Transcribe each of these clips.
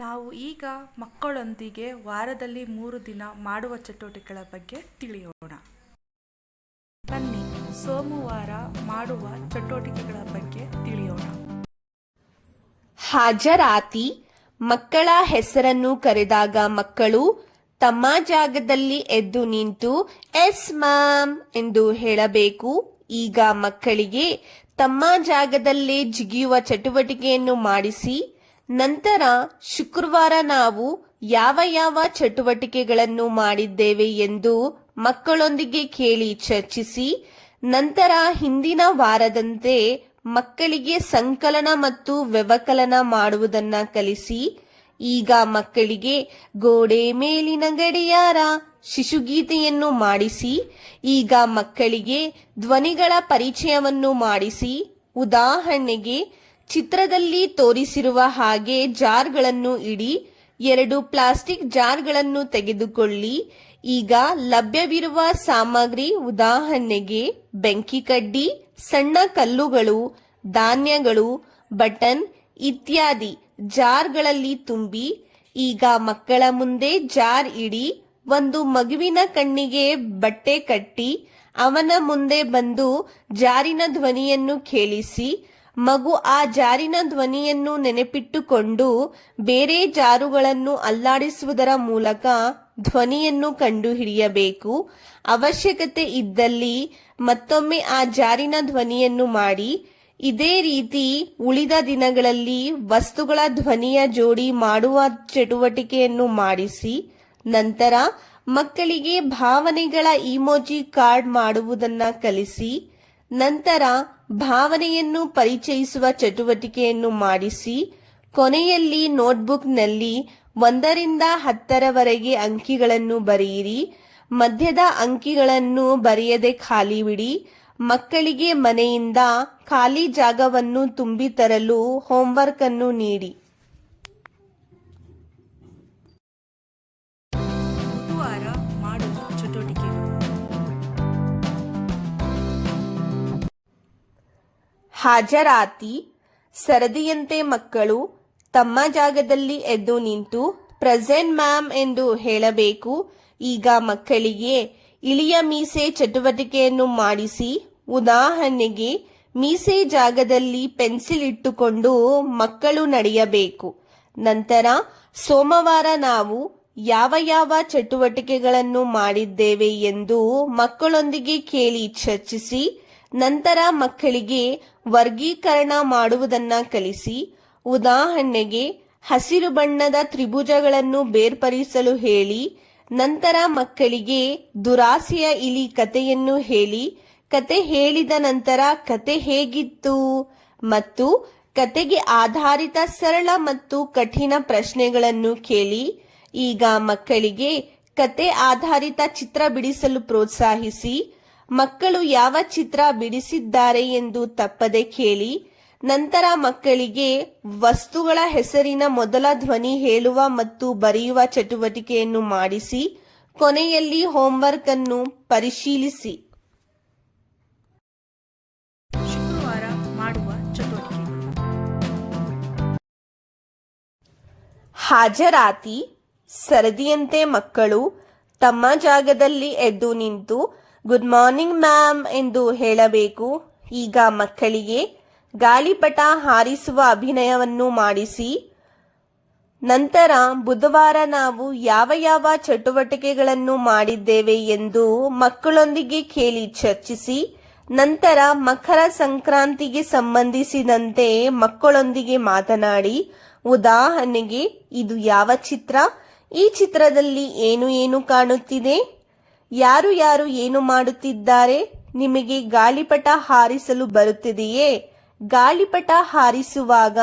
ನಾವು ಈಗ ಮಕ್ಕಳೊಂದಿಗೆ ವಾರದಲ್ಲಿ ಮೂರು ದಿನ ಮಾಡುವ ಚಟುವಟಿಕೆಗಳ ಬಗ್ಗೆ ತಿಳಿಯೋಣ. ಬನ್ನಿ, ಸೋಮವಾರ ಮಾಡುವ ಚಟುವಟಿಕೆಗಳ ಬಗ್ಗೆ ತಿಳಿಯೋಣ. ಹಾಜರಾತಿ, ಮಕ್ಕಳ ಹೆಸರನ್ನು ಕರೆದಾಗ ಮಕ್ಕಳು ತಮ್ಮ ಜಾಗದಲ್ಲಿ ಎದ್ದು ನಿಂತು, ಎಸ್, ಮ್ಯಾಮ್ ಎಂದು ಹೇಳಬೇಕು. ಈಗ ಮಕ್ಕಳಿಗೆ ತಮ್ಮ ಜಾಗದಲ್ಲೇ ಜಿಗಿಯುವ ಚಟುವಟಿಕೆಯನ್ನು ಮಾಡಿಸಿ ನಂತರ ಶುಕ್ರವಾರ ನಾವು ಯಾವ ಯಾವ ಚಟುವಟಿಕೆಗಳನ್ನು ಮಾಡಿದ್ದೇವೆ ಎಂದು ಮಕ್ಕಳೊಂದಿಗೆ ಕೇಳಿ ಚರ್ಚಿಸಿ, ನಂತರ ಹಿಂದಿನ ವಾರದಂತೆ ಮಕ್ಕಳಿಗೆ ಸಂಕಲನ ಮತ್ತು ವ್ಯವಕಲನ ಮಾಡುವುದನ್ನ ಕಲಿಸಿ, ಈಗ ಮಕ್ಕಳಿಗೆ ಗೋಡೆ ಮೇಲಿನ ಗಡಿಯಾರ ಶಿಶುಗೀತೆಯನ್ನು ಮಾಡಿಸಿ, ಈಗ ಮಕ್ಕಳಿಗೆ ಧ್ವನಿಗಳ ಪರಿಚಯವನ್ನು ಮಾಡಿಸಿ, ಉದಾಹರಣೆಗೆ ಚಿತ್ರದಲ್ಲಿ ತೋರಿಸಿರುವ ಹಾಗೆ ಜಾರ್ಗಳನ್ನು ಇಡಿ, ಎರಡು ಪ್ಲಾಸ್ಟಿಕ್ ಜಾರ್ಗಳನ್ನು ತೆಗೆದುಕೊಳ್ಳಿ. ಈಗ ಲಭ್ಯವಿರುವ ಸಾಮಗ್ರಿ ಉದಾಹರಣೆಗೆ ಬೆಂಕಿ ಕಡ್ಡಿ, ಸಣ್ಣ ಕಲ್ಲುಗಳು, ಧಾನ್ಯಗಳು, ಬಟನ್ ಇತ್ಯಾದಿ ಜಾರ್ಗಳಲ್ಲಿ ತುಂಬಿ, ಈಗ ಮಕ್ಕಳ ಮುಂದೆ ಜಾರ್ ಇಡಿ, ಒಂದು ಮಗುವಿನ ಕಣ್ಣಿಗೆ ಬಟ್ಟೆ ಕಟ್ಟಿ, ಅವನ ಮುಂದೆ ಬಂದು ಜಾರಿನ ಧ್ವನಿಯನ್ನು ಕೇಳಿಸಿ ಮಗು ಆ ಜಾರಿನ ಧ್ವನಿಯನ್ನು ನೆನಪಿಟ್ಟುಕೊಂಡು ಬೇರೆ ಜಾರುಗಳನ್ನು ಅಲ್ಲಾಡಿಸುವುದರ ಮೂಲಕ ಧ್ವನಿಯನ್ನು ಕಂಡುಹಿಡಿಯಬೇಕು. ಅವಶ್ಯಕತೆ ಇದ್ದಲ್ಲಿ ಮತ್ತೊಮ್ಮೆ ಆ ಜಾರಿನ ಧ್ವನಿಯನ್ನು ಮಾಡಿ. ಇದೇ ರೀತಿ ಉಳಿದ ದಿನಗಳಲ್ಲಿ ವಸ್ತುಗಳ ಧ್ವನಿಯ ಜೋಡಿ ಮಾಡುವ ಚಟುವಟಿಕೆಯನ್ನು ಮಾಡಿಸಿ. ನಂತರ ಮಕ್ಕಳಿಗೆ ಭಾವನೆಗಳ ಇಮೋಜಿ ಕಾರ್ಡ್ ಮಾಡುವುದನ್ನ ಕಲಿಸಿ. ನಂತರ ಭಾವನೆಯನ್ನು ಪರಿಚಯಿಸುವ ಚಟುವಟಿಕೆಯನ್ನು ಮಾಡಿಸಿ, ಕೊನೆಯಲ್ಲಿ ನೋಟ್ಬುಕ್ನಲ್ಲಿ ಒಂದರಿಂದ ಹತ್ತರವರೆಗೆ ಅಂಕಿಗಳನ್ನು ಬರೆಯಿರಿ, ಮಧ್ಯದ ಅಂಕಿಗಳನ್ನು ಬರೆಯದೆ ಖಾಲಿ ಬಿಡಿ ಮಕ್ಕಳಿಗೆ ಮನೆಯಿಂದ ಖಾಲಿ ಜಾಗವನ್ನು ತುಂಬಿ ತರಲು ಹೋಂವರ್ಕ್ ಅನ್ನು ನೀಡಿ. ಹಾಜರಾತಿ ಸರದಿಯಂತೆ ಮಕ್ಕಳು ತಮ್ಮ ಜಾಗದಲ್ಲಿ ಎದ್ದು ನಿಂತು, ಪ್ರೆಸೆಂಟ್ ಮ್ಯಾಮ್ ಎಂದು ಹೇಳಬೇಕು. ಈಗ ಮಕ್ಕಳಿಗೆ ಇಳಿಯ ಮೀಸೆ ಚಟುವಟಿಕೆಯನ್ನು ಮಾಡಿಸಿ, ಉದಾಹರಣೆಗೆ, ಮೀಸೆ ಜಾಗದಲ್ಲಿ ಪೆನ್ಸಿಲ್ ಇಟ್ಟುಕೊಂಡು ಮಕ್ಕಳು ನಡೆಯಬೇಕು. ನಂತರ, ಸೋಮವಾರ ನಾವು ಯಾವ ಯಾವ ಚಟುವಟಿಕೆಗಳನ್ನು ಮಾಡಿದ್ದೇವೆ ಎಂದು ಮಕ್ಕಳೊಂದಿಗೆ ಕೇಳಿ ಚರ್ಚಿಸಿ ನಂತರ ಮಕ್ಕಳಿಗೆ ವರ್ಗೀಕರಣ ಮಾಡುವುದನ್ನ ಕಲಿಸಿ, ಉದಾಹರಣೆಗೆ ಹಸಿರು ಬಣ್ಣದ ತ್ರಿಭುಜಗಳನ್ನು ಬೇರ್ಪಡಿಸಲು ಹೇಳಿ, ನಂತರ ಮಕ್ಕಳಿಗೆ ದುರಾಸೆಯ ಇಲಿ ಕಥೆಯನ್ನು ಹೇಳಿ ಕತೆ ಹೇಳಿದ ನಂತರ ಕತೆ ಹೇಗಿತ್ತು ಮತ್ತು ಕತೆಗೆ ಆಧಾರಿತ ಸರಳ ಮತ್ತು ಕಠಿಣ ಪ್ರಶ್ನೆಗಳನ್ನು ಕೇಳಿ, ಈಗ ಮಕ್ಕಳಿಗೆ ಕತೆ ಆಧಾರಿತ ಚಿತ್ರ ಬಿಡಿಸಲು ಪ್ರೋತ್ಸಾಹಿಸಿ ಮಕ್ಕಳು ಯಾವ ಚಿತ್ರ ಬಿಡಿಸಿದ್ದಾರೆ ಎಂದು ತಪ್ಪದೆ ಕೇಳಿ ನಂತರ ಮಕ್ಕಳಿಗೆ ವಸ್ತುಗಳ ಹೆಸರಿನ ಮೊದಲ ಧ್ವನಿ ಹೇಳುವ ಮತ್ತು ಬರೆಯುವ ಚಟುವಟಿಕೆಯನ್ನು ಮಾಡಿಸಿ ಕೊನೆಯಲ್ಲಿ ಹೋಂವರ್ಕ್ ಅನ್ನು ಪರಿಶೀಲಿಸಿ. ಶುಕ್ರವಾರ ಮಾಡುವ ಚಟುವಟಿಕೆಗಳು. ಹಾಜರಾತಿ ಸರದಿಯಂತೆ ಮಕ್ಕಳು ತಮ್ಮ ಜಾಗದಲ್ಲಿ ಎದ್ದು ನಿಂತು ಗುಡ್ ಮಾರ್ನಿಂಗ್ ಮ್ಯಾಮ್ ಎಂದು ಹೇಳಬೇಕು. ಈಗ ಮಕ್ಕಳಿಗೆ ಗಾಳಿಪಟ ಹಾರಿಸುವ ಅಭಿನಯವನ್ನು ಮಾಡಿಸಿ. ನಂತರ ಬುಧವಾರ ನಾವು ಯಾವ ಯಾವ ಚಟುವಟಿಕೆಗಳನ್ನು ಮಾಡಿದ್ದೇವೆ ಎಂದು ಮಕ್ಕಳೊಂದಿಗೆ ಕೇಳಿ ಚರ್ಚಿಸಿ. ನಂತರ ಮಕರ ಸಂಕ್ರಾಂತಿಗೆ ಸಂಬಂಧಿಸಿದಂತೆ ಮಕ್ಕಳೊಂದಿಗೆ ಮಾತನಾಡಿ. ಉದಾಹರಣೆಗೆ, ಇದು ಯಾವ ಚಿತ್ರ? ಈ ಚಿತ್ರದಲ್ಲಿ ಏನು ಏನು ಕಾಣುತ್ತಿದೆ? ಯಾರು ಯಾರು ಏನು ಮಾಡುತ್ತಿದ್ದಾರೆ? ನಿಮಗೆ ಗಾಳಿಪಟ ಹಾರಿಸಲು ಬರುತ್ತಿದೆಯೇ? ಗಾಳಿಪಟ ಹಾರಿಸುವಾಗ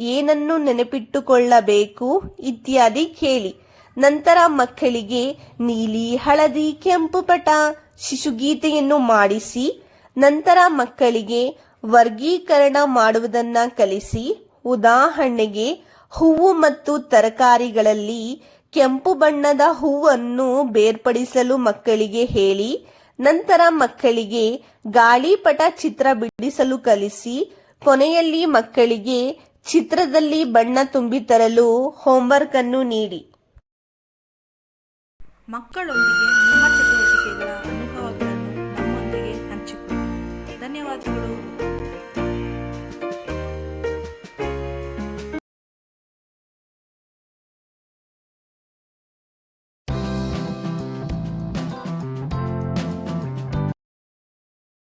ಏನನ್ನು ನೆನಪಿಟ್ಟುಕೊಳ್ಳಬೇಕು? ಇತ್ಯಾದಿ ಕೇಳಿ. ನಂತರ ಮಕ್ಕಳಿಗೆ, ನೀಲಿ, ಹಳದಿ, ಕೆಂಪು ಪಟ, ಶಿಶುಗೀತೆಯನ್ನು ಮಾಡಿಸಿ, ನಂತರ ಮಕ್ಕಳಿಗೆ ವರ್ಗೀಕರಣ ಮಾಡುವುದನ್ನ ಕಲಿಸಿ, ಉದಾಹರಣೆಗೆ ಹೂವು ಮತ್ತು ತರಕಾರಿಗಳಲ್ಲಿ ಕೆಂಪು ಬಣ್ಣದ ಹೂವನ್ನು ಬೇರ್ಪಡಿಸಲು ಮಕ್ಕಳಿಗೆ ಹೇಳಿ, ನಂತರ ಮಕ್ಕಳಿಗೆ ಗಾಳಿಪಟ ಚಿತ್ರ ಬಿಡಿಸಲು ಕಲಿಸಿ, ಕೊನೆಯಲ್ಲಿ ಮಕ್ಕಳಿಗೆ ಚಿತ್ರದಲ್ಲಿ ಬಣ್ಣ ತುಂಬಿ ತರಲು ಹೋಮ್ವರ್ಕ್ ಅನ್ನು ನೀಡಿ. ಮಕ್ಕಳೊಂದಿಗೆ ನಿಮ್ಮ ಚಟುವಟಿಕೆಗಳ ಅನುಭವಗಳನ್ನು ನಮ್ಮೊಂದಿಗೆ ಹಂಚಿಕೊಳ್ಳಿ. ಧನ್ಯವಾದಗಳು.